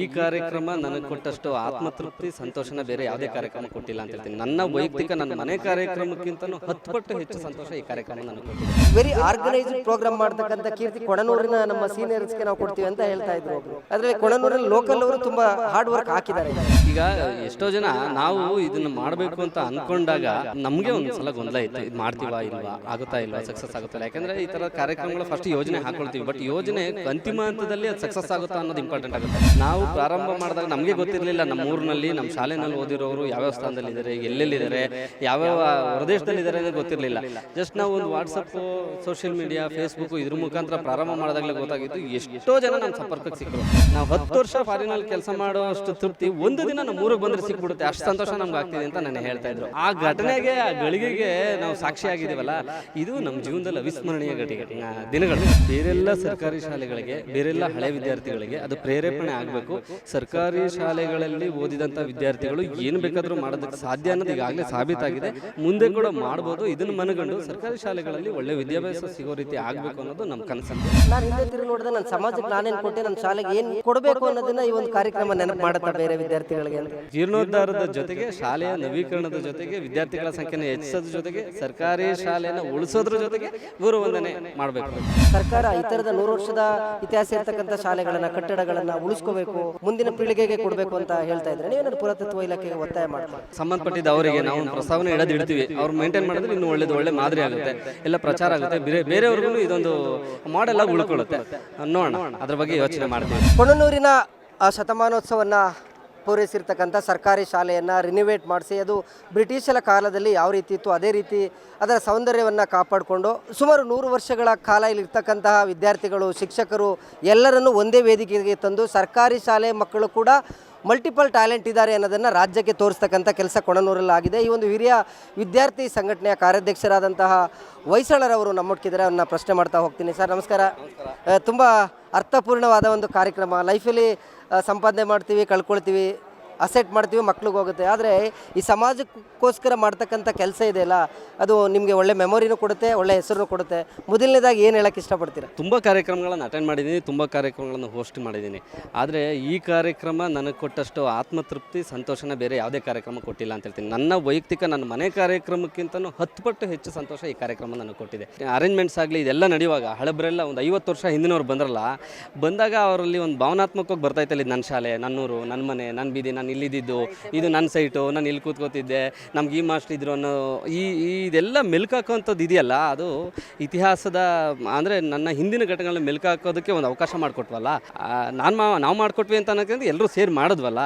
ಈ ಕಾರ್ಯಕ್ರಮ ನನಗೆ ಕೊಟ್ಟಷ್ಟು ಆತ್ಮತೃಪ್ತಿ ಸಂತೋಷನ ಬೇರೆ ಯಾವುದೇ ಕಾರ್ಯಕ್ರಮ ಕೊಟ್ಟಿಲ್ಲ ಅಂತ ಹೇಳ್ತೀನಿ. ನನ್ನ ವೈಯಕ್ತಿಕ ನನ್ನ ಮನೆ ಕಾರ್ಯಕ್ರಮಕ್ಕಿಂತಲೂ ಹತ್ತು ಪಟ್ಟು ಹೆಚ್ಚು ಸಂತೋಷ ಈ ಕಾರ್ಯಕ್ರಮ ನನಗೆ ಕೊಟ್ಟಿದೆ. ವೆರಿ ಆರ್ಗನೈಸ್ಡ್ ಪ್ರೋಗ್ರಾಮ್ ಮಾಡ್ತಕ್ಕಂಥ ಕೀರ್ತಿ ಕೊಣನೂರಿನ ನಮ್ಮ ಸೀನಿಯರ್ಸ್ಗೆ ನಾವು ಕೊಡ್ತೀವಿ ಅಂತ ಹೇಳ್ತಾ ಇದ್ರು ಆದರೆ ಕೊಣನೂರಲ್ಲಿ ಕೊಣನೂರಿನ ಲೋಕಲ್ ಅವರು ತುಂಬಾ ಹಾರ್ಡ್ ವರ್ಕ್ ಹಾಕಿದ್ದಾರೆ. ಈಗ ಎಷ್ಟೋ ಜನ ನಾವು ಇದನ್ನ ಮಾಡಬೇಕು ಅಂತ ಅನ್ಕೊಂಡಾಗ ನಮಗೆ ಒಂದ್ಸಲ ಗೊಂದಲ ಇತ್ತು. ಇದು ಮಾಡ್ತೀವಾ ಇಲ್ವಾ ಆಗುತ್ತಾ ಇಲ್ವಾ ಸಕ್ಸಸ್ ಆಗುತ್ತಲ್ಲ ಯಾಕಂದ್ರೆ ಈ ತರ ಕಾರ್ಯಕ್ರಮಗಳು ಫಸ್ಟ್ ಯೋಜನೆ ಹಾಕೊಳ್ತೀವಿ. ಬಟ್ ಯೋಜನೆ ಅಂತಿಮ ಹಂತದಲ್ಲಿ ಅದು ಸಕ್ಸಸ್ ಆಗುತ್ತಾ ಅನ್ನೋದು ಇಂಪಾರ್ಟೆಂಟ್ ಆಗುತ್ತೆ. ನಾವು ಪ್ರಾರಂಭ ಮಾಡಿದಾಗ ನಮಗೆ ಗೊತ್ತಿರಲಿಲ್ಲ. ನಮ್ಮ ಊರಿನಲ್ಲಿ ನಮ್ಮ ಶಾಲೆನಲ್ಲಿ ಓದಿರೋರು ಯಾವ್ಯಾವ ಸ್ಥಾನದಲ್ಲಿದ್ದಾರೆ, ಎಲ್ಲೆಲ್ಲಿದ್ದಾರೆ ಯಾವ್ಯಾವ ಪ್ರದೇಶದಲ್ಲಿದ್ದಾರೆ ಅನ್ನೋದು ಗೊತ್ತಿರಲಿಲ್ಲ. ಜಸ್ಟ್ ನಾವು ಒಂದು ವಾಟ್ಸಪ್ಪು ಸೋಷಿಯಲ್ ಮೀಡಿಯಾ ಫೇಸ್ಬುಕ್ ಇದ್ರ ಮುಖಾಂತರ ಪ್ರಾರಂಭ ಮಾಡಿದಾಗಲೇ ಗೊತ್ತಾಗಿತ್ತು. ಎಷ್ಟೋ ಜನ ನಮ್ಮ ಸಂಪರ್ಕಕ್ಕೆ ಸಿಕ್ಕರು ನಾವು ಹತ್ತು ವರ್ಷ ಫಾರಿನಲ್ಲಿ ಕೆಲಸ ಮಾಡೋಷ್ಟು ತೃಪ್ತಿ ಒಂದು ದಿನ ನಮ್ಮ ಊರಿಗೆ ಬಂದ್ರೆ ಸಿಕ್ಬಿಡುತ್ತೆ. ಅಷ್ಟು ಸಂತೋಷ ನಮ್ಗೆ ಆಗ್ತಿದೆ ಅಂತ ನಾನು ಹೇಳ್ತಾ ಇದ್ರು. ಆ ಘಟನೆಗೆ, ಆ ಗಳಿಗೆಗೆ ನಾವು ಸಾಕ್ಷಿ ಆಗಿದ್ದೀವಲ್ಲ. ಇದು ನಮ್ಮ ಜೀವನದಲ್ಲಿ ಅವಿಸ್ಮರಣೀಯ ಘಟನೆ ದಿನಗಳು. ಬೇರೆಲ್ಲ ಸರ್ಕಾರಿ ಶಾಲೆಗಳಿಗೆ, ಬೇರೆಲ್ಲ ಹಳೆ ವಿದ್ಯಾರ್ಥಿಗಳಿಗೆ ಅದು ಪ್ರೇರೇಪಣೆ ಆಗಬೇಕು. ಸರ್ಕಾರಿ ಶಾಲೆಗಳಲ್ಲಿ ಓದಿದಂತ ವಿದ್ಯಾರ್ಥಿಗಳು ಏನು ಬೇಕಾದರೂ ಮಾಡೋದಕ್ಕೆ ಸಾಧ್ಯ ಅನ್ನೋದು ಈಗಾಗಲೇ ಸಾಬೀತಾಗಿದೆ. ಮುಂದೆ ಕೂಡ ಮಾಡ್ಬೋದು. ಇದನ್ನು ಮನಗಂಡು ಸರ್ಕಾರಿ ಶಾಲೆಗಳಲ್ಲಿ ಒಳ್ಳೆ ವಿದ್ಯಾಭ್ಯಾಸ ಸಿಗೋ ರೀತಿ ಆಗಬೇಕು ಅನ್ನೋದು ನಮ್ಮ ಕನಸು ನಾನು ಹಿಂದೆ ತಿರುಗಿ ನೋಡಿದ್ರೆ ನನ್ನ ಸಮಾಜಕ್ಕೆ ನಾನೇನು ಕೊಟ್ಟೆ ನನ್ನ ಶಾಲೆಗೆ ಏನು ಕೊಡಬೇಕು ಅನ್ನೋದನ್ನ ಈ ಒಂದು ಕಾರ್ಯಕ್ರಮ ನೆನಪು ಮಾಡುತ್ತಾ ಬೇರೆ ವಿದ್ಯಾರ್ಥಿಗಳಿಗೆ ಜೀರ್ಣೋದ್ಧಾರದ ಜೊತೆಗೆ ಶಾಲೆಯ ನವೀಕರಣದ ಜೊತೆಗೆ ವಿದ್ಯಾರ್ಥಿಗಳ ಸಂಖ್ಯೆನ ಹೆಚ್ಚಿಸೋದ್ರ ಜೊತೆಗೆ ಸರ್ಕಾರಿ ಶಾಲೆಯನ್ನು ಉಳಿಸೋದ್ರ ಜೊತೆಗೆ ಗುರುವಂದನೆ ಮಾಡಬೇಕು. ಸರ್ಕಾರ ಈ ತರದ ನೂರು ವರ್ಷದ ಇತಿಹಾಸ ಇರ್ತಕ್ಕಂಥ ಶಾಲೆಗಳನ್ನ ಕಟ್ಟಡಗಳನ್ನ ಉಳಿಸ್ಕೋಬೇಕು. ಮುಂದಿನ ಪೀಳಿಗೆಗೆ ಕೊಡಬೇಕು ಅಂತ ಹೇಳ್ತಾ ಇದ್ರೆ ನೀವೇನಾದ್ರು ಪುರಾತತ್ವ ಇಲಾಖೆಗೆ ಒತ್ತಾಯ ಮಾಡಿ ಸಂಬಂಧಪಟ್ಟಿದ್ದ ಅವರಿಗೆ ನಾವು ಪ್ರಸ್ತಾವನೆ ಇಡದ್ ಇಡ್ತೀವಿ ಅವ್ರು ಮೇಂಟೈನ್ ಮಾಡಿದ್ರೆ ಇನ್ನು ಒಳ್ಳೇದು ಒಳ್ಳೆ ಮಾದರಿ ಆಗುತ್ತೆ. ಎಲ್ಲ ಪ್ರಚಾರ ಆಗುತ್ತೆ. ಬೇರೆ ಬೇರೆಯವ್ರಿಗೂ ಇದೊಂದು ಮಾಡೆಲ್ಲ ಉಳ್ಕೊಳ್ಳುತ್ತೆ. ನೋಡೋಣ. ಅದ್ರ ಬಗ್ಗೆ ಯೋಚನೆ ಮಾಡ್ತೀವಿ. ಕೊಣನೂರಿನ ಆ ಶತಮಾನೋತ್ಸವನ್ನ ಪೂರೈಸಿರ್ತಕ್ಕಂಥ ಸರ್ಕಾರಿ ಶಾಲೆಯನ್ನು ರಿನಿವೇಟ್ ಮಾಡಿಸಿ ಅದು ಬ್ರಿಟಿಷರ ಕಾಲದಲ್ಲಿ ಯಾವ ರೀತಿ ಇತ್ತು ಅದೇ ರೀತಿ ಅದರ ಸೌಂದರ್ಯವನ್ನು ಕಾಪಾಡಿಕೊಂಡು ಸುಮಾರು ನೂರು ವರ್ಷಗಳ ಕಾಲ ಇಲ್ಲಿರ್ತಕ್ಕಂತಹ ವಿದ್ಯಾರ್ಥಿಗಳು ಶಿಕ್ಷಕರು ಎಲ್ಲರನ್ನೂ ಒಂದೇ ವೇದಿಕೆಗೆ ತಂದು ಸರ್ಕಾರಿ ಶಾಲೆ ಮಕ್ಕಳು ಕೂಡ ಮಲ್ಟಿಪಲ್ ಟ್ಯಾಲೆಂಟ್ ಇದ್ದಾರೆ ಅನ್ನೋದನ್ನು ರಾಜ್ಯಕ್ಕೆ ತೋರಿಸ್ತಕ್ಕಂಥ ಕೆಲಸ ಕೊಣನೂರಲ್ಲಿ ಆಗಿದೆ ಈ ಒಂದು ಹಿರಿಯ ವಿದ್ಯಾರ್ಥಿ ಸಂಘಟನೆಯ ಕಾರ್ಯಾಧ್ಯಕ್ಷರಾದಂತಹ ಹೊಯ್ಸಳರವರು ನಮ್ಮೊಟ್ಟಿದ್ದಾರೆ ಅವನ್ನ ಪ್ರಶ್ನೆ ಮಾಡ್ತಾ ಹೋಗ್ತೀನಿ. ಸರ್ ನಮಸ್ಕಾರ. ತುಂಬ ಅರ್ಥಪೂರ್ಣವಾದ ಒಂದು ಕಾರ್ಯಕ್ರಮ. ಲೈಫಲ್ಲಿ ಸಂಪಾದನೆ ಮಾಡ್ತೀವಿ ಕಳ್ಕೊಳ್ತೀವಿ. ಅಸೆಟ್ ಮಾಡ್ತೀವಿ, ಮಕ್ಳಿಗೆ ಹೋಗುತ್ತೆ. ಆದರೆ ಈ ಸಮಾಜಕ್ಕೋಸ್ಕರ ಮಾಡ್ತಕ್ಕಂಥ ಕೆಲಸ ಇದೆಯಲ್ಲ ಅದು ನಿಮಗೆ ಒಳ್ಳೆ ಮೆಮೊರಿನೂ ಕೊಡುತ್ತೆ, ಒಳ್ಳೆ ಹೆಸರು ಕೊಡುತ್ತೆ. ಮೊದಲನೇದಾಗಿ ಏನು ಹೇಳಕ್ಕೆ ಇಷ್ಟಪಡ್ತೀರಾ? ತುಂಬ ಕಾರ್ಯಕ್ರಮಗಳನ್ನು ಅಟೆಂಡ್ ಮಾಡಿದ್ದೀನಿ, ತುಂಬ ಕಾರ್ಯಕ್ರಮಗಳನ್ನು ಹೋಸ್ಟ್ ಮಾಡಿದ್ದೀನಿ. ಆದರೆ ಈ ಕಾರ್ಯಕ್ರಮ ನನಗೆ ಕೊಟ್ಟಷ್ಟು ಆತ್ಮತೃಪ್ತಿ, ಸಂತೋಷನ ಬೇರೆ ಯಾವುದೇ ಕಾರ್ಯಕ್ರಮ ಕೊಟ್ಟಿಲ್ಲ ಅಂತ ಹೇಳ್ತೀನಿ. ನನ್ನ ವೈಯಕ್ತಿಕ, ನನ್ನ ಮನೆ ಕಾರ್ಯಕ್ರಮಕ್ಕಿಂತಲೂ ಹತ್ತು ಪಟ್ಟು ಹೆಚ್ಚು ಸಂತೋಷ ಈ ಕಾರ್ಯಕ್ರಮ ನನಗೆ ಕೊಟ್ಟಿದೆ. ಅರೇಂಜ್ಮೆಂಟ್ಸ್ ಆಗಲಿ, ಇದೆಲ್ಲ ನಡೆಯುವಾಗ, ಹಳಬರೆಲ್ಲ ಒಂದು ಐವತ್ತು ವರ್ಷ ಹಿಂದಿನವ್ರು ಬಂದ್ರಲ್ಲ, ಬಂದಾಗ ಅವರಲ್ಲಿ ಒಂದು ಭಾವನಾತ್ಮಕವಾಗಿ ಬರ್ತಾಯಿತ್ತಲ್ಲ ಇದು ನನ್ನ ಶಾಲೆ, ನನ್ನೂರು ನನ್ನ ಮನೆ ನನ್ನ ಬೀದಿ ನಾನು ಇಲ್ಲಿದ್ದು, ಇದು ನನ್ನ ಸೈಟು ನಾನು ಇಲ್ಲಿ ಕೂತ್ಕೋತಿದ್ದೆ, ನಮ್ಗೆ ಈ ಮಾಸ್ಟರ್ ಇದ್ರು ಅನ್ನೋ ಈ ಈ ಇದೆಲ್ಲ ಮೆಲ್ಕಾಕೋಂಥದ್ದು ಇದೆಯಲ್ಲ, ಅದು ಇತಿಹಾಸದ, ಅಂದರೆ ನನ್ನ ಹಿಂದಿನ ಘಟನೆಗಳನ್ನ ಮೆಲ್ಕಾಕೋದಕ್ಕೆ ಒಂದು ಅವಕಾಶ ಮಾಡಿಕೊಟ್ವಲ್ಲ. ನಾನು ಮಾ, ನಾವು ಮಾಡಿಕೊಟ್ವಿ ಅಂತ ಅನ್ನೋಕ್ಕಿಂತ ಎಲ್ಲರೂ ಸೇರಿ ಮಾಡಿದ್ವಲ್ಲ.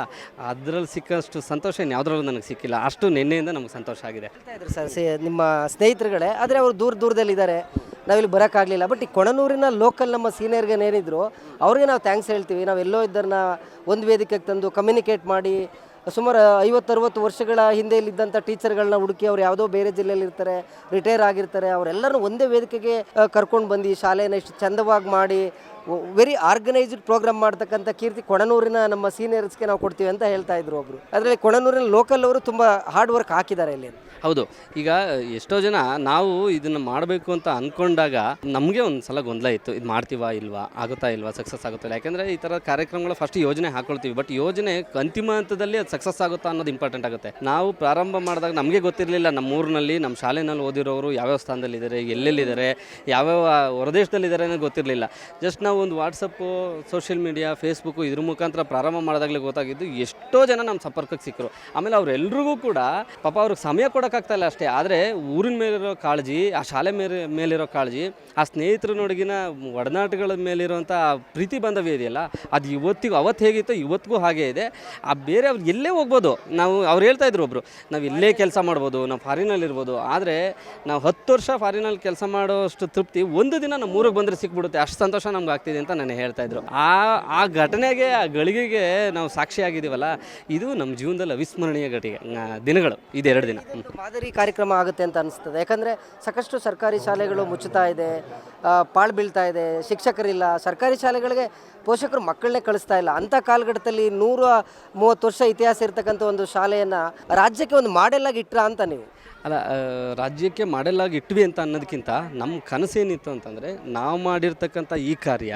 ಅದರಲ್ಲಿ ಸಿಕ್ಕಷ್ಟು ಸಂತೋಷ ಇನ್ಯಾವುದ್ರಲ್ಲೂ ನನಗೆ ಸಿಕ್ಕಿಲ್ಲ. ಅಷ್ಟು ನಿನ್ನೆಯಿಂದ ನಮಗೆ ಸಂತೋಷ ಆಗಿದೆ. ಸರ್ ನಿಮ್ಮ ಸ್ನೇಹಿತರುಗಳೇ, ಆದರೆ ಅವರು ದೂರ ದೂರದಲ್ಲಿದ್ದಾರೆ. ನಾವಿಲ್ಲಿ ಬರೋಕ್ಕಾಗಲಿಲ್ಲ. ಬಟ್ ಈ ಕೊಣನೂರಿನ ಲೋಕಲ್ ನಮ್ಮ ಸೀನಿಯರ್ಗೆ ಏನಿದ್ರು ಅವ್ರಿಗೆ ನಾವು ಥ್ಯಾಂಕ್ಸ್ ಹೇಳ್ತೀವಿ. ನಾವು ಎಲ್ಲೋ ಇದ್ದರನ್ನ ಒಂದು ವೇದಿಕೆಗೆ ತಂದು ಕಮ್ಯುನಿಕೇಟ್ ಮಾಡಿ, ಸುಮಾರು ಐವತ್ತರವತ್ತು ವರ್ಷಗಳ ಹಿಂದೆ ಇಲ್ಲಿದ್ದಂಥ ಟೀಚರ್ಗಳನ್ನ ಹುಡುಕಿ ಅವ್ರು ಯಾವುದೋ ಬೇರೆ ಜಿಲ್ಲೆಯಲ್ಲಿ ಇರ್ತಾರೆ ರಿಟೈರ್ ಆಗಿರ್ತಾರೆ. ಅವರೆಲ್ಲರೂ ಒಂದೇ ವೇದಿಕೆಗೆ ಕರ್ಕೊಂಡು ಬಂದು ಶಾಲೆಯನ್ನು ಇಷ್ಟು ಚಂದವಾಗಿ ಮಾಡಿ ವೆರಿ ಆರ್ಗನೈಸ್ಡ್ ಪ್ರೋಗ್ರಾಮ್ ಮಾಡ್ತಕ್ಕಂಥ ಕೀರ್ತಿ ಕೊಣನೂರಿನ ನಮ್ಮ ಸೀನಿಯರ್ಸ್ಗೆ ನಾವು ಕೊಡ್ತೀವಿ ಅಂತ ಹೇಳ್ತಾ ಇದ್ರು ಒಬ್ರು. ಅದರಲ್ಲಿ ಕೊಣನೂರಿನ ಲೋಕಲ್ ಅವರು ತುಂಬ ಹಾರ್ಡ್ ವರ್ಕ್ ಹಾಕಿದ್ದಾರೆ ಇಲ್ಲಿ ಹೌದು. ಈಗ ಎಷ್ಟೋ ಜನ ನಾವು ಇದನ್ನು ಮಾಡಬೇಕು ಅಂತ ಅಂದ್ಕೊಂಡಾಗ ನಮಗೆ ಒಂದು ಸಲ ಗೊಂದಲ ಇತ್ತು. ಇದು ಮಾಡ್ತೀವಾ ಇಲ್ವಾ? ಆಗುತ್ತಾ ಇಲ್ವಾ? ಸಕ್ಸಸ್ ಆಗುತ್ತಾ ಯಾಕಂದರೆ ಈ ಥರ ಕಾರ್ಯಕ್ರಮಗಳು ಫಸ್ಟ್ ಯೋಜನೆ ಹಾಕೊಳ್ತೀವಿ. ಬಟ್ ಯೋಜನೆ ಅಂತಿಮ ಹಂತದಲ್ಲಿ ಅದು ಸಕ್ಸಸ್ ಆಗುತ್ತಾ ಅನ್ನೋದು ಇಂಪಾರ್ಟೆಂಟ್ ಆಗುತ್ತೆ. ನಾವು ಪ್ರಾರಂಭ ಮಾಡಿದಾಗ ನಮಗೆ ಗೊತ್ತಿರಲಿಲ್ಲ. ನಮ್ಮ ಊರಿನಲ್ಲಿ ನಮ್ಮ ಶಾಲೆನಲ್ಲಿ ಓದಿರೋರು ಯಾವ್ಯಾವ ಸ್ಥಾನದಲ್ಲಿದ್ದಾರೆ, ಎಲ್ಲೆಲ್ಲಿದ್ದಾರೆ, ಯಾವ್ಯಾವ ಹೊರದೇಶದಲ್ಲಿದ್ದಾರೆ ಅನ್ನೋದು ಗೊತ್ತಿರಲಿಲ್ಲ. ಜಸ್ಟ್ ನಾವು ಒಂದು ವಾಟ್ಸಪ್ಪು ಸೋಷಿಯಲ್ ಮೀಡಿಯಾ ಫೇಸ್ಬುಕ್ಕು ಇದ್ರ ಮುಖಾಂತರ ಪ್ರಾರಂಭ ಮಾಡಿದಾಗಲೇ ಗೊತ್ತಾಗಿದ್ದು ಎಷ್ಟೋ ಜನ ನಮ್ಮ ಸಂಪರ್ಕಕ್ಕೆ ಸಿಕ್ಕರು ಆಮೇಲೆ ಅವರೆಲ್ರಿಗೂ ಕೂಡ ಪಾಪ ಅವ್ರಿಗೆ ಸಮಯ ಕೊಡೋಕ್ಕಾಗ್ತಾ ಇಲ್ಲ ಅಷ್ಟೇ. ಆದರೆ ಊರಿನ ಮೇಲಿರೋ ಕಾಳಜಿ, ಆ ಶಾಲೆ ಮೇಲೆ, ಮೇಲಿರೋ ಕಾಳಜಿ, ಆ ಸ್ನೇಹಿತರ ನಡುಗಿನ ಒಡನಾಟಗಳ ಮೇಲಿರುವಂಥ ಆ ಪ್ರೀತಿ ಬಾಂಧವ್ಯ ಇದೆಯಲ್ಲ, ಅದು ಇವತ್ತಿಗೂ, ಅವತ್ತು ಹೇಗಿತ್ತು ಇವತ್ತಿಗೂ ಹಾಗೇ ಇದೆ. ಆ ಬೇರೆ ಅವ್ರು ಎಲ್ಲೇ ಹೋಗ್ಬೋದು. ನಾವು ಅವ್ರು ಹೇಳ್ತಾ ಇದ್ರು ಒಬ್ಬರು ನಾವು ಇಲ್ಲೇ ಕೆಲಸ ಮಾಡ್ಬೋದು, ನಾವು ಫಾರಿನಲ್ಲಿ ಇರ್ಬೋದು. ಆದರೆ ನಾವು ಹತ್ತು ವರ್ಷ ಫಾರಿನಲ್ಲಿ ಕೆಲಸ ಮಾಡೋಷ್ಟು ತೃಪ್ತಿ ಒಂದು ದಿನ ನಮ್ಮ ಊರಿಗೆ ಬಂದರೆ ಸಿಕ್ಬಿಡುತ್ತೆ. ಅಷ್ಟು ಸಂತೋಷ ನಮ್ಗೆ ಆಗ್ತಿದೆ ಅಂತ ನಾನು ಹೇಳ್ತಾ ಇದ್ರು. ಆ ಆ ಘಟನೆಗೆ ಆ ಗಳಿಗೆಗೆ ನಾವು ಸಾಕ್ಷಿಯಾಗಿದ್ದೀವಲ್ಲ ಇದು ನಮ್ಮ ಜೀವನದಲ್ಲಿ ಅವಿಸ್ಮರಣೀಯ ಘಟಿಗೆ ಆ, ದಿನಗಳು ಇದೆರಡು ದಿನ. ಮಾದರಿ ಕಾರ್ಯಕ್ರಮ ಆಗುತ್ತೆ ಅಂತ ಅನಿಸ್ತದೆ. ಯಾಕಂದರೆ ಸಾಕಷ್ಟು ಸರ್ಕಾರಿ ಶಾಲೆಗಳು ಮುಚ್ಚುತ್ತಾ ಇದೆ ಪಾಳು ಬೀಳ್ತಾ ಇದೆ ಶಿಕ್ಷಕರಿಲ್ಲ. ಸರ್ಕಾರಿ ಶಾಲೆಗಳಿಗೆ ಪೋಷಕರು ಮಕ್ಕಳನ್ನೇ ಕಳಿಸ್ತಾ ಇಲ್ಲ. ಅಂಥ ಕಾಲಘಟ್ಟದಲ್ಲಿ ನೂರ ಮೂವತ್ತು ವರ್ಷ ಇತಿಹಾಸ ಇರತಕ್ಕಂಥ ಒಂದು ಶಾಲೆಯನ್ನು ರಾಜ್ಯಕ್ಕೆ ಒಂದು ಮಾಡೆಲ್ಲಾಗಿ ಇಟ್ಟರ ಅಂತ ನೀವು. ಅಲ್ಲ ರಾಜ್ಯಕ್ಕೆ ಆಗಿ ಇಟ್ವಿ ಅಂತ ಅನ್ನೋದಕ್ಕಿಂತ ನಮ್ಮ ಕನಸೇನಿತ್ತು ಅಂತಂದರೆ ನಾವು ಮಾಡಿರ್ತಕ್ಕಂಥ ಈ ಕಾರ್ಯ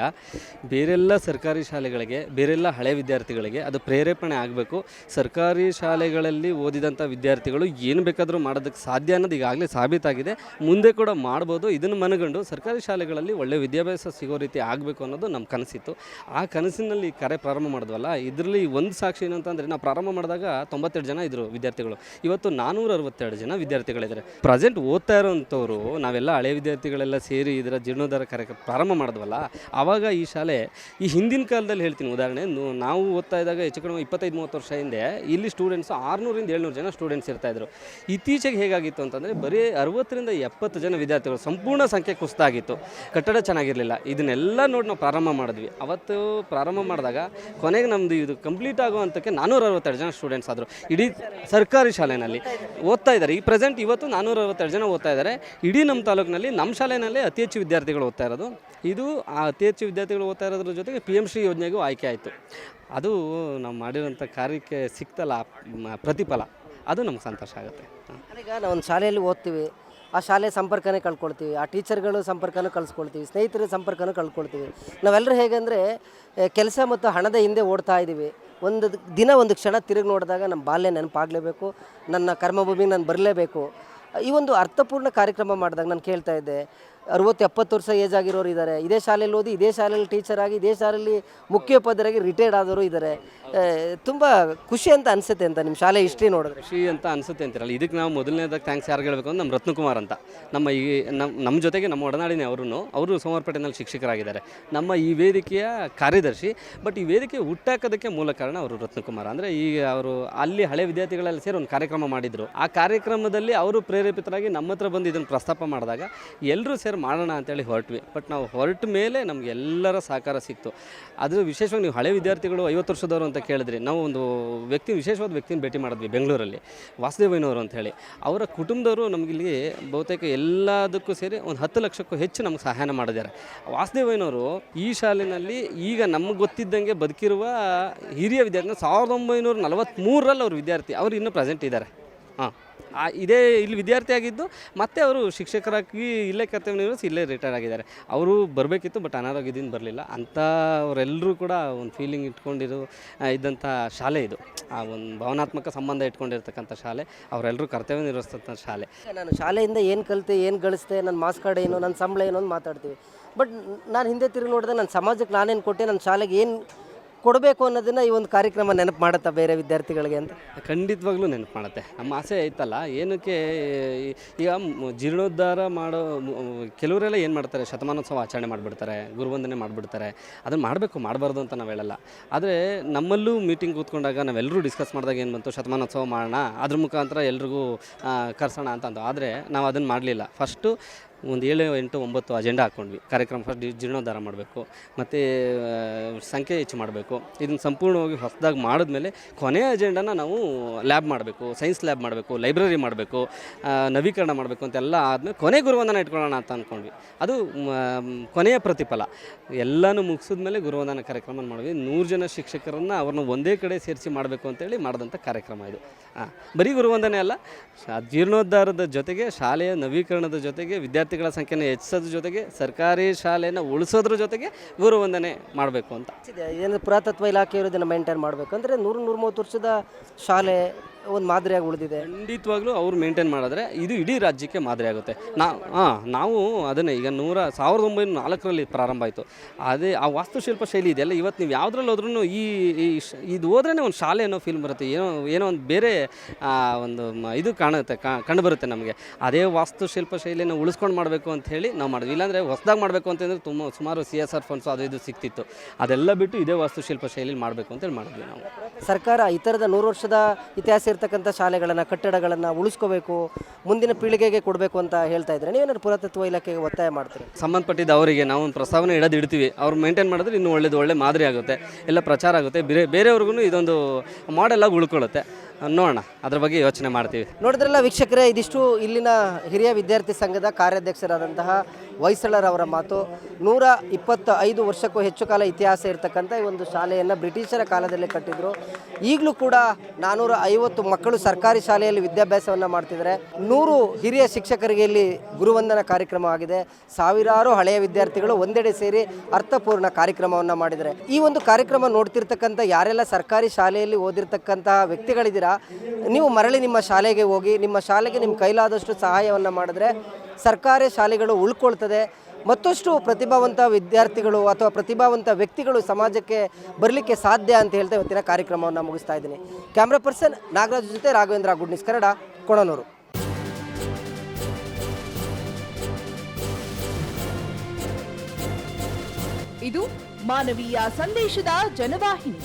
ಬೇರೆಲ್ಲ ಸರ್ಕಾರಿ ಶಾಲೆಗಳಿಗೆ, ಬೇರೆಲ್ಲ ಹಳೆ ವಿದ್ಯಾರ್ಥಿಗಳಿಗೆ ಅದು ಪ್ರೇರೇಪಣೆ ಆಗಬೇಕು. ಸರ್ಕಾರಿ ಶಾಲೆಗಳಲ್ಲಿ ಓದಿದಂಥ ವಿದ್ಯಾರ್ಥಿಗಳು ಏನು ಬೇಕಾದರೂ ಮಾಡೋದಕ್ಕೆ ಸಾಧ್ಯ ಅನ್ನೋದು ಈಗಾಗಲೇ ಸಾಬೀತಾಗಿದೆ. ಮುಂದೆ ಕೂಡ ಮಾಡ್ಬೋದು. ಇದನ್ನು ಮನಗಂಡು ಸರ್ಕಾರಿ ಶಾಲೆಗಳಲ್ಲಿ ಒಳ್ಳೆಯ ವಿದ್ಯಾಭ್ಯಾಸ ಸಿಗೋ ರೀತಿ ಆಗಬೇಕು ಅನ್ನೋದು ನಮ್ಮ ಕನಸಿತ್ತು. ಆ ಕನಸಿನಲ್ಲಿ ಕರೆ ಪ್ರಾರಂಭ ಮಾಡಿದ್ವಲ್ಲ, ಇದರಲ್ಲಿ ಒಂದು ಸಾಕ್ಷಿ ಏನಂತಂದರೆ ನಾವು ಪ್ರಾರಂಭ ಮಾಡಿದಾಗ ತೊಂಬತ್ತೆರಡು ಜನ ಇದ್ದರು ವಿದ್ಯಾರ್ಥಿಗಳು. ಇವತ್ತು ನಾನ್ನೂರ ಅರವತ್ತೆರಡು ಜನ ವಿದ್ಯಾರ್ಥಿಗಳಿದ್ದಾರೆ. ಪ್ರೆಸೆಂಟ್ ಓದ್ತಾ ಇರೋಂಥವ್ರು ನಾವೆಲ್ಲ ಹಳೆ ವಿದ್ಯಾರ್ಥಿಗಳೆಲ್ಲ ಸೇರಿ ಇದರ ಜೀರ್ಣೋದ್ಧಾರ ಕಾರ್ಯಕ್ರಮ ಪ್ರಾರಂಭ ಮಾಡಿದ್ವಲ್ಲ, ಆವಾಗ ಈ ಶಾಲೆ, ಈ ಹಿಂದಿನ ಕಾಲದಲ್ಲಿ ಹೇಳ್ತೀನಿ, ಉದಾಹರಣೆ ನಾವು ಓದ್ತಾ ಇದ್ದಾಗ ಹೆಚ್ಚು ಕಡಿಮೆ ಇಪ್ಪತ್ತೈದು, ಮೂವತ್ತು ವರ್ಷ ಹಿಂದೆ, ಇಲ್ಲಿ ಸ್ಟೂಡೆಂಟ್ಸ್ ಆರುನೂರಿಂದ ಏಳ್ನೂರು ಜನ ಸ್ಟೂಡೆಂಟ್ಸ್ ಇರ್ತಾಯಿದ್ರು ಇತ್ತೀಚೆಗೆ ಹೇಗಾಗಿತ್ತು ಅಂತಂದರೆ, ಬರೀ ಅರವತ್ತರಿಂದ ಎಪ್ಪತ್ತು ಜನ ವಿದ್ಯಾರ್ಥಿಗಳು ಸಂಪೂರ್ಣ ಸಂಖ್ಯೆ ಕುಸ್ತಾಗಿತ್ತು ಕಟ್ಟಡ ಚೆನ್ನಾಗಿರಲಿಲ್ಲ. ಇದನ್ನೆಲ್ಲ ನೋಡಿ ನಾವು ಪ್ರಾರಂಭ ಮಾಡಿದ್ವಿ. ಅವತ್ತು ಪ್ರಾರಂಭ ಮಾಡಿದಾಗ, ಕೊನೆಗೆ ನಮ್ಮದು ಇದು ಕಂಪ್ಲೀಟ್ ಆಗುವಂಥಕ್ಕೆ ನಾನ್ನೂರ ಅರವತ್ತೆರಡು ಜನ ಸ್ಟೂಡೆಂಟ್ಸ್ ಆದರು. ಇಡೀ ಸರ್ಕಾರಿ ಶಾಲೆಯಲ್ಲಿ ಓದ್ತಾ ಇದ್ದಾರೆ. ಈ ಪ್ರೆಸೆಂಟ್ ಇವತ್ತು ನಾನ್ನೂರ ಅರವತ್ತೆರಡು ಜನ ಓದ್ತಾ ಇದ್ದಾರೆ. ಇಡೀ ನಮ್ಮ ತಾಲೂಕಿನಲ್ಲಿ, ನಮ್ಮ ಶಾಲೆಯಲ್ಲಿ ಅತಿ ಹೆಚ್ಚು ವಿದ್ಯಾರ್ಥಿಗಳು ಓದ್ತಾ ಇರೋದು. ಇದು ಆ ಅತಿ ಹೆಚ್ಚು ವಿದ್ಯಾರ್ಥಿಗಳು ಓದ್ತಾ ಇರೋದ್ರ ಜೊತೆಗೆ ಪಿ ಎಂ ಶ್ರೀ ಯೋಜನೆಗೂ ಆಯ್ಕೆ ಆಯಿತು. ಅದು ನಾವು ಮಾಡಿರೋಂಥ ಕಾರ್ಯಕ್ಕೆ ಸಿಕ್ತಲ್ಲ ಪ್ರತಿಫಲ. ಅದು ನಮ್ಗೆ ಸಂತೋಷ ಆಗುತ್ತೆ. ಈಗ ನಾವು ಒಂದು ಶಾಲೆಯಲ್ಲಿ ಓದ್ತೀವಿ, ಆ ಶಾಲೆ ಸಂಪರ್ಕನೇ ಕಳ್ಕೊಳ್ತೀವಿ, ಆ ಟೀಚರ್ಗಳು ಸಂಪರ್ಕನೂ ಕಳ್ಸ್ಕೊಳ್ತೀವಿ, ಸ್ನೇಹಿತರ ಸಂಪರ್ಕನೂ ಕಳ್ಕೊಳ್ತೀವಿ. ನಾವೆಲ್ಲರೂ ಹೇಗೆಂದರೆ ಕೆಲಸ ಮತ್ತು ಹಣದ ಹಿಂದೆ ಓಡ್ತಾ ಇದ್ದೀವಿ ಒಂದು ದಿನ ಒಂದು ಕ್ಷಣ ತಿರುಗಿ ನೋಡಿದಾಗ ನಮ್ಮ ಬಾಲ್ಯ ನೆನಪಾಗಲೇಬೇಕು, ನನ್ನ ಕರ್ಮಭೂಮಿಗೆ ನಾನು ಬರಲೇಬೇಕು. ಈ ಒಂದು ಅರ್ಥಪೂರ್ಣ ಕಾರ್ಯಕ್ರಮ ಮಾಡಿದಾಗ ನಾನು ಕೇಳ್ತಾ ಇದ್ದೆ ಅರುವತ್ತು ಎಪ್ಪತ್ತು ವರ್ಷ ಏಜ್ ಆಗಿರೋರು ಇದ್ದಾರೆ. ಇದೇ ಶಾಲೆಯಲ್ಲಿ ಓದಿ, ಇದೇ ಶಾಲೆಯಲ್ಲಿ ಟೀಚರ್ ಆಗಿ, ಇದೇ ಶಾಲೆಯಲ್ಲಿ ಮುಖ್ಯೋಪಾಧ್ಯಾಯರಾಗಿ ರಿಟೈರ್ಡ್ ಆದವರು ಇದ್ದಾರೆ. ತುಂಬ ಖುಷಿ ಅಂತ ಅನಿಸುತ್ತೆ ಅಂತ ನಿಮ್ಮ ಶಾಲೆ ಹಿಸ್ಟ್ರಿ ನೋಡಿದ್ರೆ. ಖುಷಿ ಅಂತ ಅನಿಸುತ್ತೆ ಅಂತಿರಲ್ಲ. ಇದಕ್ಕೆ ನಾವು ಮೊದಲನೇದಾಗಿ ಥ್ಯಾಂಕ್ಸ್ ಯಾರು ಹೇಳಬೇಕು ಅಂದ್ರೆ ನಮ್ಮ ರತ್ನಕುಮಾರ್ ಅಂತ. ನಮ್ಮ ಈ ನಮ್ಮ ನಮ್ಮ ಜೊತೆಗೆ ನಮ್ಮ ಒಡನಾಡಿನೇ ಅವರು ಅವರು ಸೋಮವಾರಪೇಟೆನಲ್ಲಿ ಶಿಕ್ಷಕರಾಗಿದ್ದಾರೆ. ನಮ್ಮ ಈ ವೇದಿಕೆಯ ಕಾರ್ಯದರ್ಶಿ ಬಟ್ ಈ ವೇದಿಕೆ ಹುಟ್ಟಾಕೋದಕ್ಕೆ ಮೂಲ ಕಾರಣ ಅವರು ರತ್ನಕುಮಾರ್. ಅಂದರೆ ಈಗ ಅವರು ಅಲ್ಲಿ ಹಳೆ ವಿದ್ಯಾರ್ಥಿಗಳಲ್ಲಿ ಸೇರಿ ಒಂದು ಕಾರ್ಯಕ್ರಮ ಮಾಡಿದರು. ಆ ಕಾರ್ಯಕ್ರಮದಲ್ಲಿ ಅವರು ಪ್ರೇರೇಪಿತರಾಗಿ ನಮ್ಮ ಹತ್ರ ಬಂದು ಇದನ್ನು ಪ್ರಸ್ತಾಪ ಮಾಡಿದಾಗ ಎಲ್ಲರೂ ಸೇರಿ ಮಾಡೋಣ ಅಂತೇಳಿ ಹೊರಟ್ವಿ. ಬಟ್ ನಾವು ಹೊರಟ ಮೇಲೆ ನಮಗೆ ಎಲ್ಲರ ಸಹಕಾರ ಸಿಕ್ತು. ಅದು ವಿಶೇಷವಾಗಿ ನೀವು ಹಳೆ ವಿದ್ಯಾರ್ಥಿಗಳು ಐವತ್ತು ವರ್ಷದವರು ಅಂತ ಕೇಳಿದ್ರಿ. ನಾವು ಒಂದು ವ್ಯಕ್ತಿ, ವಿಶೇಷವಾದ ವ್ಯಕ್ತಿನ ಭೇಟಿ ಮಾಡಿದ್ವಿ ಬೆಂಗಳೂರಲ್ಲಿ, ವಾಸುದೇವಯ್ಯನವರು ಅಂತ ಹೇಳಿ. ಅವರ ಕುಟುಂಬದವರು ನಮಗಿಲ್ಲಿ ಬಹುತೇಕ ಎಲ್ಲದಕ್ಕೂ ಸೇರಿ ಒಂದು ಹತ್ತು ಲಕ್ಷಕ್ಕೂ ಹೆಚ್ಚು ನಮ್ಗೆ ಸಹಾಯ ಮಾಡಿದ್ದಾರೆ. ವಾಸುದೇವಯ್ಯನವರು ಈ ಶಾಲೆಯಲ್ಲಿ ಈಗ ನಮ್ಗೆ ಗೊತ್ತಿದ್ದಂಗೆ ಬದುಕಿರುವ ಹಿರಿಯ ವಿದ್ಯಾರ್ಥಿ ಸಾವಿರದ ಒಂಬೈನೂರ ನಲವತ್ತ್ಮೂರರಲ್ಲಿ ಅವ್ರ ವಿದ್ಯಾರ್ಥಿ, ಅವರು ಇನ್ನೂ ಪ್ರೆಸೆಂಟ್ ಇದ್ದಾರೆ. ಹಾಂ. ಆ, ಇದೇ ಇಲ್ಲಿ ವಿದ್ಯಾರ್ಥಿ ಆಗಿದ್ದು ಮತ್ತೆ ಅವರು ಶಿಕ್ಷಕರಾಗಿ ಇಲ್ಲೇ ಕರ್ತವ್ಯ ನಿರ್ವಹಿಸಿ ಇಲ್ಲೇ ರಿಟೈರ್ ಆಗಿದ್ದಾರೆ. ಅವರು ಬರಬೇಕಿತ್ತು ಬಟ್ ಅನಾರೋಗ್ಯದಿಂದ ಬರಲಿಲ್ಲ. ಅಂಥವರೆಲ್ಲರೂ ಕೂಡ ಒಂದು ಫೀಲಿಂಗ್ ಇಟ್ಕೊಂಡಿರೋ ಇದ್ದಂಥ ಶಾಲೆ ಇದು. ಆ, ಒಂದು ಭಾವನಾತ್ಮಕ ಸಂಬಂಧ ಇಟ್ಕೊಂಡಿರ್ತಕ್ಕಂಥ ಶಾಲೆ, ಅವರೆಲ್ಲರೂ ಕರ್ತವ್ಯ ನಿರ್ವಹಿಸ್ತಕ್ಕಂಥ ಶಾಲೆ. ನಾನು ಶಾಲೆಯಿಂದ ಏನು ಕಲಿತೆ, ಏನು ಗಳಿಸ್ದೆ ನನ್ನ ಮಾಸ್ಕಾರ್ಡ್ ಕಾರ್ಡ್ ಏನು, ನನ್ನ ಸಂಬಳ ಏನು ಅಂತ ಮಾತಾಡ್ತೀವಿ. ಬಟ್ ನಾನು ಹಿಂದೆ ತಿರುಗಿ ನೋಡಿದೆ ನನ್ನ ಸಮಾಜಕ್ಕೆ ನಾನೇನು ಕೊಟ್ಟೆ, ನನ್ನ ಶಾಲೆಗೆ ಏನು ಕೊಡಬೇಕು ಅನ್ನೋದನ್ನ ಈ ಒಂದು ಕಾರ್ಯಕ್ರಮ ನೆನಪು ಮಾಡುತ್ತಾ ಬೇರೆ ವಿದ್ಯಾರ್ಥಿಗಳಿಗೆ ಅಂತ? ಖಂಡಿತವಾಗ್ಲೂ ನೆನಪು ಮಾಡುತ್ತೆ. ನಮ್ಮ ಆಸೆ ಐತಲ್ಲ ಏನಕ್ಕೆ ಈಗ ಜೀರ್ಣೋದ್ಧಾರ ಮಾಡೋ ಕೆಲವರೆಲ್ಲ ಏನು ಮಾಡ್ತಾರೆ, ಶತಮಾನೋತ್ಸವ ಆಚರಣೆ ಮಾಡಿಬಿಡ್ತಾರೆ, ಗುರುವಂದನೆ ಮಾಡಿಬಿಡ್ತಾರೆ, ಅದನ್ನು ಮಾಡಬೇಕು, ಮಾಡಬಾರ್ದು ಅಂತ ನಾವು ಹೇಳಲ್ಲ. ಆದರೆ ನಮ್ಮಲ್ಲೂ ಮೀಟಿಂಗ್ ಕೂತ್ಕೊಂಡಾಗ ನಾವೆಲ್ಲರೂ ಡಿಸ್ಕಸ್ ಮಾಡಿದಾಗ ಏನು ಬಂತು, ಶತಮಾನೋತ್ಸವ ಮಾಡೋಣ, ಅದ್ರ ಮುಖಾಂತರ ಎಲ್ರಿಗೂ ಕರ್ಸೋಣ ಅಂತಂದು ಆದರೆ ನಾವು ಅದನ್ನು ಮಾಡಲಿಲ್ಲ. ಫಸ್ಟು ಒಂದು ಏಳು ಎಂಟು ಒಂಬತ್ತು ಅಜೆಂಡಾ ಹಾಕ್ಕೊಂಡ್ವಿ ಕಾರ್ಯಕ್ರಮ ಫಸ್ಟ್ ಜೀರ್ಣೋದ್ಧಾರ ಮಾಡಬೇಕು. ಮತ್ತು ಸಂಖ್ಯೆ ಹೆಚ್ಚು ಮಾಡಬೇಕು. ಇದನ್ನು ಸಂಪೂರ್ಣವಾಗಿ ಹೊಸದಾಗಿ ಮಾಡಿದ್ಮೇಲೆ ಕೊನೆಯ ಅಜೆಂಡಾನ ನಾವು ಲ್ಯಾಬ್ ಮಾಡಬೇಕು ಸೈನ್ಸ್ ಲ್ಯಾಬ್ ಮಾಡಬೇಕು ಲೈಬ್ರರಿ ಮಾಡಬೇಕು ನವೀಕರಣ ಮಾಡಬೇಕು ಅಂತೆಲ್ಲ ಆದಮೇಲೆ ಕೊನೆ ಗುರುವಂದನ ಇಟ್ಕೊಳ್ಳೋಣ ಅಂತ ಅಂದ್ಕೊಂಡ್ವಿ ಅದು ಕೊನೆಯ ಪ್ರತಿಫಲ. ಎಲ್ಲನೂ ಮುಗಿಸಿದ್ಮೇಲೆ ಗುರುವಂದನ ಕಾರ್ಯಕ್ರಮ ಮಾಡಿದ್ವಿ. ನೂರು ಜನ ಶಿಕ್ಷಕರನ್ನು ಅವ್ರನ್ನ ಒಂದೇ ಕಡೆ ಸೇರಿಸಿ ಮಾಡಬೇಕು ಅಂತೇಳಿ ಮಾಡಿದಂಥ ಕಾರ್ಯಕ್ರಮ ಇದು. ಹಾಂ ಬರೀ ಗುರುವಂದನೆ ಅಲ್ಲ ಜೀರ್ಣೋದ್ಧಾರದ ಜೊತೆಗೆ ಶಾಲೆಯ ನವೀಕರಣದ ಜೊತೆಗೆ ವಿದ್ಯಾರ್ಥಿಗಳ ಸಂಖ್ಯೆನ ಹೆಚ್ಚಿಸೋದ್ರ ಜೊತೆಗೆ ಸರ್ಕಾರಿ ಶಾಲೆಯನ್ನು ಉಳಿಸೋದ್ರ ಜೊತೆಗೆ ಗುರುವಂದನೆ ಮಾಡಬೇಕು ಅಂತ. ಏನು ಪುರಾತತ್ವ ಇಲಾಖೆಯವರು ಇರೋದನ್ನು ಮೇಂಟೈನ್ ಮಾಡಬೇಕು. ಅಂದರೆ ನೂರು ನೂರ ಮೂವತ್ತು ವರ್ಷದ ಶಾಲೆ ಒಂದು ಮಾದರಿಯಾಗಿ ಉಳಿದಿದೆ. ಖಂಡಿತವಾಗ್ಲೂ ಅವ್ರು ಮೇಂಟೈನ್ ಮಾಡಿದ್ರೆ ಇದು ಇಡೀ ರಾಜ್ಯಕ್ಕೆ ಮಾದರಿ ಆಗುತ್ತೆ. ನಾ ಹಾಂ ನಾವು ಅದನ್ನೇ ಈಗ ನೂರ ಸಾವಿರದ ಒಂಬೈನೂರ ನಾಲ್ಕರಲ್ಲಿ ಪ್ರಾರಂಭ ಆಯಿತು. ಅದೇ ಆ ವಾಸ್ತುಶಿಲ್ಪ ಶೈಲಿ ಇದೆಯಲ್ಲ ಇವತ್ತು ನೀವು ಯಾವುದ್ರಲ್ಲಿ ಹೋದ್ರೂ ಈ ಈ ಶ- ಇದು ಹೋದ್ರೇ ಒಂದು ಶಾಲೆ ಅನ್ನೋ ಫೀಲ್ ಬರುತ್ತೆ. ಏನೋ ಏನೋ ಒಂದು ಬೇರೆ ಆ, ಒಂದು ಮ- ಇದು ಕಾಣುತ್ತೆ ಕಂಡು ಬರುತ್ತೆ ನಮಗೆ. ಅದೇ ವಾಸ್ತುಶಿಲ್ಪ ಶೈಲಿನ ಉಳಿಸ್ಕೊಂಡು ಮಾಡಬೇಕು ಅಂತ ಹೇಳಿ ನಾವು ಮಾಡಿದ್ವಿ. ಇಲ್ಲಾಂದರೆ ಹೊಸದಾಗಿ ಮಾಡಬೇಕು ಅಂತಂದರೆ ತುಂಬ ಸುಮಾರು ಸಿ ಎಸ್ ಆರ್ ಫಂಡ್ಸು ಅದು ಇದು ಸಿಕ್ತಿತ್ತು. ಅದೆಲ್ಲ ಬಿಟ್ಟು ಇದೇ ವಾಸ್ತುಶಿಲ್ಪ ಶೈಲಿಲಿ ಮಾಡಬೇಕು ಅಂತೇಳಿ ಮಾಡಿದ್ವಿ ನಾವು. ಸರ್ಕಾರ ಈ ಥರದ ನೂರು ವರ್ಷದ ಇತಿಹಾಸ ಇರ್ತಕ್ಕಂಥ ಶಾಲೆಗಳನ್ನು ಕಟ್ಟಡಗಳನ್ನು ಉಳಿಸ್ಕೋಬೇಕು ಮುಂದಿನ ಪೀಳಿಗೆಗೆ ಕೊಡಬೇಕು ಅಂತ ಹೇಳ್ತಾ ಇದ್ದಾರೆ ನೀವೇನಾದ್ರು ಪುರಾತತ್ವ ಇಲಾಖೆಗೆ ಒತ್ತಾಯ ಮಾಡ್ತೀರಿ? ಸಂಬಂಧಪಟ್ಟಿದ್ದ ಅವರಿಗೆ ನಾವು ಒಂದು ಪ್ರಸ್ತಾವನೆ ಇಡೋದು ಇಡ್ತೀವಿ. ಅವ್ರು ಮೇಂಟೈನ್ ಮಾಡಿದ್ರೆ ಇನ್ನೂ ಒಳ್ಳೇದು ಒಳ್ಳೆ ಮಾದರಿ ಆಗುತ್ತೆ. ಎಲ್ಲ ಪ್ರಚಾರ ಆಗುತ್ತೆ. ಬೇರೆ ಬೇರೆಯವ್ರಿಗೂ ಇದೊಂದು ಮಾಡೆಲ್ ಆಗಿ ಉಳ್ಕೊಳ್ಳುತ್ತೆ. ನೋಡೋಣ. ಅದ್ರ ಬಗ್ಗೆ ಯೋಚನೆ ಮಾಡ್ತೀವಿ. ನೋಡಿದ್ರಲ್ಲ ವೀಕ್ಷಕರೇ ಇದಿಷ್ಟು ಇಲ್ಲಿನ ಹಿರಿಯ ವಿದ್ಯಾರ್ಥಿ ಸಂಘದ ಕಾರ್ಯಾಧ್ಯಕ್ಷರಾದಂತಹ ಹೊಯ್ಸಳರವರ ಮಾತು, ನೂರ ಇಪ್ಪತ್ತ ಐದು ವರ್ಷಕ್ಕೂ ಹೆಚ್ಚು ಕಾಲ ಇತಿಹಾಸ ಇರತಕ್ಕಂಥ ಈ ಒಂದು ಶಾಲೆಯನ್ನು ಬ್ರಿಟಿಷರ ಕಾಲದಲ್ಲಿ ಕಟ್ಟಿದ್ರು. ಈಗಲೂ ಕೂಡ ನಾನ್ನೂರ ಐವತ್ತು ಮಕ್ಕಳು ಸರ್ಕಾರಿ ಶಾಲೆಯಲ್ಲಿ ವಿದ್ಯಾಭ್ಯಾಸವನ್ನು ಮಾಡ್ತಿದ್ದಾರೆ. ನೂರು ಹಿರಿಯ ಶಿಕ್ಷಕರಿಗೆ ಇಲ್ಲಿ ಗುರುವಂದನ ಕಾರ್ಯಕ್ರಮ ಆಗಿದೆ. ಸಾವಿರಾರು ಹಳೆಯ ವಿದ್ಯಾರ್ಥಿಗಳು ಒಂದೆಡೆ ಸೇರಿ ಅರ್ಥಪೂರ್ಣ ಕಾರ್ಯಕ್ರಮವನ್ನು ಮಾಡಿದರೆ ಈ ಒಂದು ಕಾರ್ಯಕ್ರಮ ನೋಡ್ತಿರ್ತಕ್ಕಂಥ ಯಾರೆಲ್ಲ ಸರ್ಕಾರಿ ಶಾಲೆಯಲ್ಲಿ ಓದಿರ್ತಕ್ಕಂತಹ ವ್ಯಕ್ತಿಗಳಿದ್ದೀರಾ, ನೀವು ಮರಳಿ ನಿಮ್ಮ ಶಾಲೆಗೆ ಹೋಗಿ, ನಿಮ್ಮ ಶಾಲೆಗೆ ನಿಮ್ಮ ಕೈಲಾದಷ್ಟು ಸಹಾಯವನ್ನು ಮಾಡಿದ್ರೆ ಸರ್ಕಾರಿ ಶಾಲೆಗಳು ಉಳ್ಕೊಳ್ತದೆ. ಮತ್ತಷ್ಟು ಪ್ರತಿಭಾವಂತ ವಿದ್ಯಾರ್ಥಿಗಳು ಅಥವಾ ಪ್ರತಿಭಾವಂತ ವ್ಯಕ್ತಿಗಳು ಸಮಾಜಕ್ಕೆ ಬರಲಿಕ್ಕೆ ಸಾಧ್ಯ ಅಂತ ಹೇಳ್ತಾ ಇವತ್ತಿನ ಕಾರ್ಯಕ್ರಮವನ್ನು ಮುಗಿಸ್ತಾ ಇದ್ದೀನಿ. ಕ್ಯಾಮ್ರಾ ಪರ್ಸನ್ ನಾಗರಾಜ್ ಜೊತೆ ರಾಘವೇಂದ್ರ ಗುಡ್ ನ್ಯೂಸ್ ಕನ್ನಡ ಕೊಣನೂರು. ಇದು ಮಾನವೀಯ ಸಂದೇಶದ ಜನವಾಹಿನಿ.